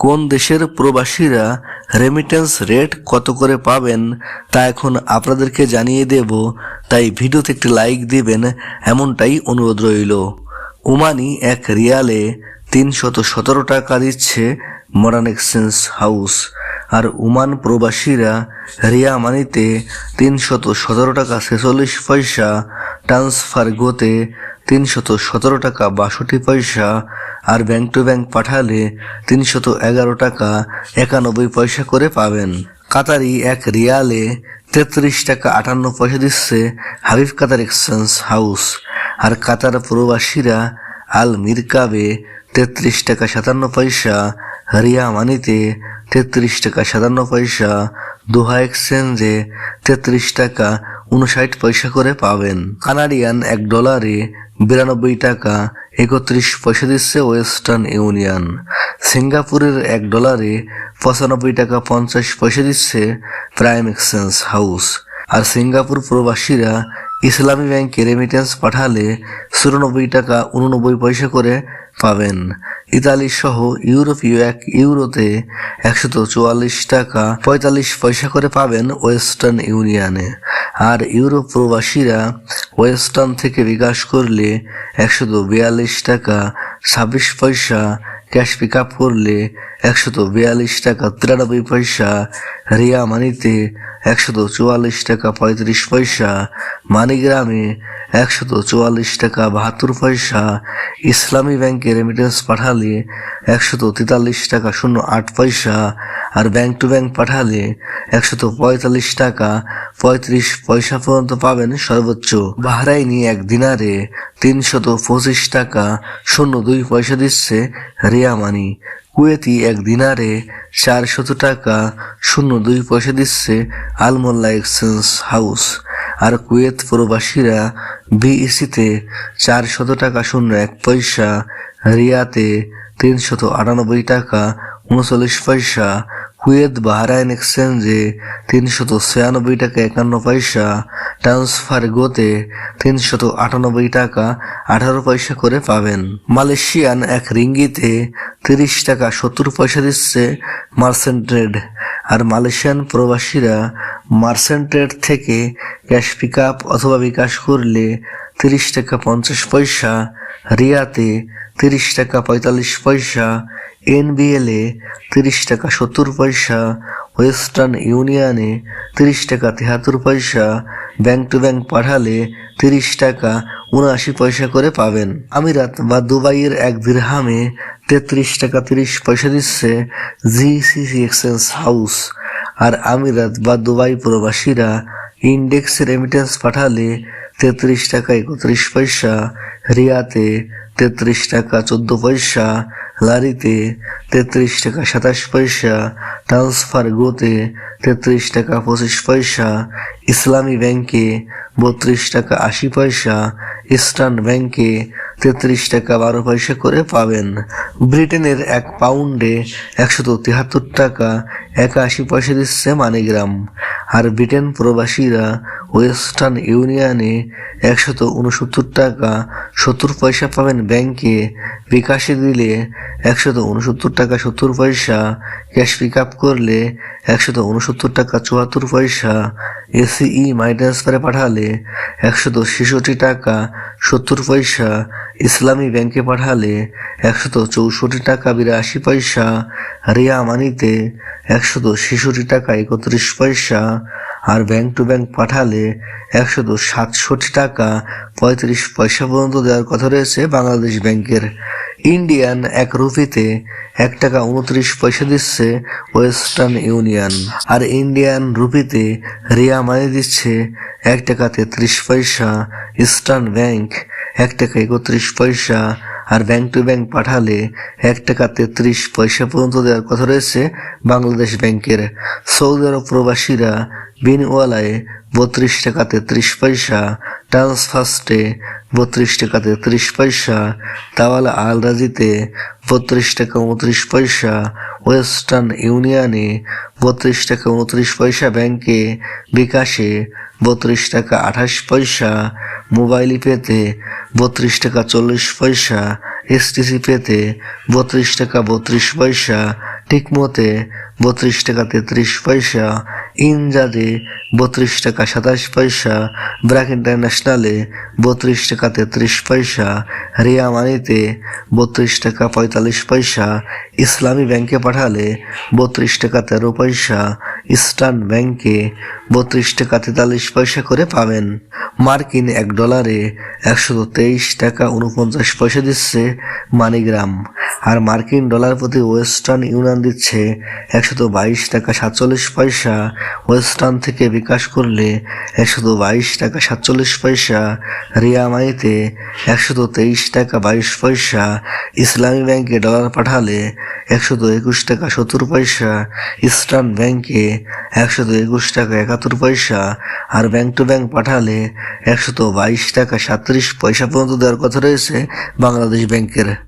কোন দেশের প্রবাসীরা রেমিটেন্স রেট কত করে পাবেন তা এখন আপনাদেরকে জানিয়ে দেব। তাই ভিডিওতে একটি লাইক দিবেন, এমনটাই অনুরোধ রইল। ওমানি এক রিয়ালে তিনশত সতেরো টাকা দিচ্ছে মডার্ন এক্সচেঞ্জ হাউস আর ওমান প্রবাসীরা রিয়া মানিতে তিনশত সতেরো টাকা ছেচল্লিশ পয়সা ট্রান্সফার গোতে তিনশত সতেরো টাকা বাষট্টি পয়সা আর ব্যাংক টু ব্যাংক পাঠালে তিনশত এগারো টাকা একানব্বই পয়সা করে পাবেন। কাতারি এক রিয়ালে তেত্রিশ টাকা আটান্ন পয়সা দিচ্ছে হাবিব কাতার এক্সচেঞ্জ হাউস। আর কাতার প্রবাসীরা আল মিরকাবে তেত্রিশ টাকা সাতান্ন পয়সা, রিয়া মানিতে তেত্রিশ টাকা সাতান্ন পয়সা, দোহা এক্সচেঞ্জে তেত্রিশ টাকা উনষাট পয়সা করে পাবেন। কানাডিয়ান এক ডলারে বিরানব্বই টাকা, একত্রিশ পয়সা দিচ্ছে ওয়েস্টার্ন ইউনিয়ন। সিঙ্গাপুরের এক ডলারে পঁচানব্বই টাকা পঞ্চাশ পয়সা দিচ্ছে প্রাইম এক্সচেঞ্জ হাউস। আর সিঙ্গাপুর প্রবাসীরা ইসলামী ব্যাংকে রেমিটেন্স পাঠালে চুরানব্বই টাকা উননব্বই পয়সা করে পাবেন। ইতালি সহ ইউরোপীয় এক ইউরোতে একশত চুয়াল্লিশ টাকা পঁয়তাল্লিশ পয়সা করে পাবেন ওয়েস্টার্ন ইউনিয়নে। আর ইউরোপ প্রবাসীরা ওয়েস্টার্ন থেকে বিকাশ করলে একশত বিয়াল্লিশ টাকা, ছাব্বিশ পয়সা, ক্যাশ পিক আপ করলে একশত বিয়াল্লিশ টাকা, তিরানব্বই পয়সা, রিয়া মানিতে একশত চুয়াল্লিশ টাকা, পঁয়ত্রিশ পয়সা, মানিগ্রামে একশত চুয়াল্লিশ টাকা বাহাত্তর পয়সা ইসলামী ব্যাংকে রেমিটেন্স পাঠালে একশত তেতাল্লিশ টাকা শূন্য আট পয়সা আর ব্যাংক টু ব্যাংক পাঠালে একশত পঁয়তাল্লিশ টাকা পঁয়ত্রিশ পয়সা পর্যন্ত পাবেন সর্বোচ্চ। বাহরাইনি এক দিনারে তিনশত পঁচিশ টাকা শূন্য দুই পয়সা দিচ্ছে রিয়া মানি। কুয়েতি এক দিনারে চারশত টাকা শূন্য দুই পয়সা দিচ্ছে আলমোল্লা এক্সচেঞ্জ হাউস। আর কুয়েত প্রবাসীরা বিইসিতে চারশত টাকা শূন্য, এক পয়সা, রিয়াতে তিনশত আটানব্বই টাকা, উনচল্লিশ পয়সা কুয়েত বাহরাইন এক্সচেঞ্জে তিনশত ছিয়ানব্বই টাকা একান্ন পয়সা, ট্রান্সফার গোতে তিনশত আটানব্বই টাকা আঠারো পয়সা করে পাবেন। মালয়েশিয়ান এক রিঙ্গিতে তিরিশ টাকা সত্তর পয়সা দিচ্ছে মার্সেন্ট ট্রেড। আর মালয়েশিয়ান প্রবাসীরা মার্সেন্ট ট্রেড থেকে ক্যাশ পিক আপ অথবা বিকাশ করলে তিরিশ টাকা পঞ্চাশ পয়সা, রিয়াতে তিরিশ টাকা পঁয়তাল্লিশ পয়সা এনবিএলে তিরিশ টাকা সত্তর পয়সা ওয়েস্টার্ন ইউনিয়নে তিরিশ টাকা তেহাত্তর পয়সা ব্যাংক টু ব্যাংক পাঠালে তিরিশ টাকা উনআশি পয়সা করে পাবেন। আমিরাত বা দুবাইয়ের এক দিরহামে তেত্রিশ টাকা তিরিশ পয়সা দিচ্ছে জিসিসি এক্সচেঞ্জ হাউস আর আমিরাত বা দুবাই প্রবাসীরা ইন্ডেক্স রেমিটেন্স পাঠালে তেত্রিশ টাকা একত্রিশ পয়সা, রিয়াতে তেত্রিশ টাকা চোদ্দ পয়সা, লারিতে তেত্রিশ টাকা সাতাশ পয়সা, ট্রান্সফার গোতে তেত্রিশ টাকা পঁচিশ পয়সা, ইসলামী ব্যাংকে বত্রিশ টাকা আশি পয়সা, ইস্টার্ন ব্যাংকে তেত্রিশ টাকা বারো পয়সা করে পাবেন। ব্রিটেনের এক পাউন্ডে একশত তিয়াত্তর টাকা একাশি পয়সা দিচ্ছে মানিগ্রাম। আর ব্রিটেন প্রবাসীরা ওয়েস্টার্ন ইউনিয়নে একশত উনসত্তর টাকা সত্তর পয়সা পাবেন ব্যাংকে বিকাশে দিলে একশত উনসত্তর টাকা সত্তর পয়সা, ক্যাশ পিক আপ করলে একশত উনসত্তর টাকা চুয়াত্তর পয়সা, এসিই মাই ট্রান্সফারে পাঠালে একশত ছেষট্টি টাকা সত্তর পয়সা, ইসলামী ব্যাংকে পাঠালে একশত চৌষট্টি টাকা বিরাশি পয়সা, রিয়া মানিতে একশত ছেষট্টি টাকা একত্রিশ পয়সা আর ব্যাংক টু ব্যাংক পাঠালে একশত সাতষট্টি টাকা পঁয়ত্রিশ পয়সা পর্যন্ত দেওয়ার কথা রয়েছে বাংলাদেশ ব্যাংকের ইন্ডিয়ান এক রুপিতে এক টাকা উনত্রিশ পয়সা দিচ্ছে ওয়েস্টার্ন ইউনিয়ন আর ইন্ডিয়ান রুপিতে রিয়া মানি দিচ্ছে এক টাকা তেত্রিশ পয়সা ইস্টার্ন ব্যাংক এক টাকা একত্রিশ পয়সা আর ব্যাংক টু ব্যাংক পাঠালে এক টাকা তেত্রিশ পয়সা পর্যন্ত দেওয়ার কথা রয়েছে বাংলাদেশ ব্যাংকের সৌদি আরব প্রবাসীরা বিনওয়ালায় বত্রিশ টাকা তেত্রিশ পয়সা ট্রান্সফার্স্টে বত্রিশ টাকা তেত্রিশ পয়সা। তাওয়ালা আল রাজিতে, বত্রিশ টাকা উনত্রিশ পয়সা। ওয়েস্টার্ন ইউনিয়নে, বত্রিশ টাকা উনত্রিশ পয়সা ব্যাংকে। বিকাশে, বত্রিশ টাকা আঠাশ পয়সা। মোবাইল পেতে, বত্রিশ টাকা চল্লিশ পয়সা। এসটিসি পেতে, বত্রিশ টাকা বত্রিশ পয়সা। টিকমতে বত্রিশ টাকা তেত্রিশ পয়সা। ইনজাদে বত্রিশ টাকা সাতাশ পয়সা। ব্র্যাক ইন্টারন্যাশনালে বত্রিশ টাকা তেত্রিশ পয়সা। রিয়া মানিতে বত্রিশ টাকা পঁয়তাল্লিশ পয়সা। ইসলামী ব্যাংকে পাঠালে বত্রিশ টাকা তেরো পয়সা। ইস্টার্ন ব্যাংকে বত্রিশ টাকা তেতাল্লিশ পয়সা করে পাবেন। মার্কিন এক ডলারে একশো তেইশ টাকা উনপঞ্চাশ পয়সা দিচ্ছে মানিগ্রাম। আর মার্কিন ডলার প্রতি ওয়েস্টার্ন ইউনিয়ন দিচ্ছে একশত বাইশ টাকা সাতচল্লিশ পয়সা ওয়েস্টার্ন থেকে বিকাশ করলে একশত বাইশ টাকা সাতচল্লিশ পয়সা, রিয়া মাইতে একশত তেইশ টাকা বাইশ পয়সা, ইসলামী ব্যাংকে ডলার পাঠালে একশত একুশ টাকা সত্তর পয়সা, ইস্টার্ন ব্যাংকে একশত একুশ টাকা একাত্তর পয়সা আর ব্যাংক টু ব্যাংক পাঠালে একশত বাইশ টাকা সাতত্রিশ পয়সা পর্যন্ত দেওয়ার কথা রয়েছে বাংলাদেশ ব্যাংকের।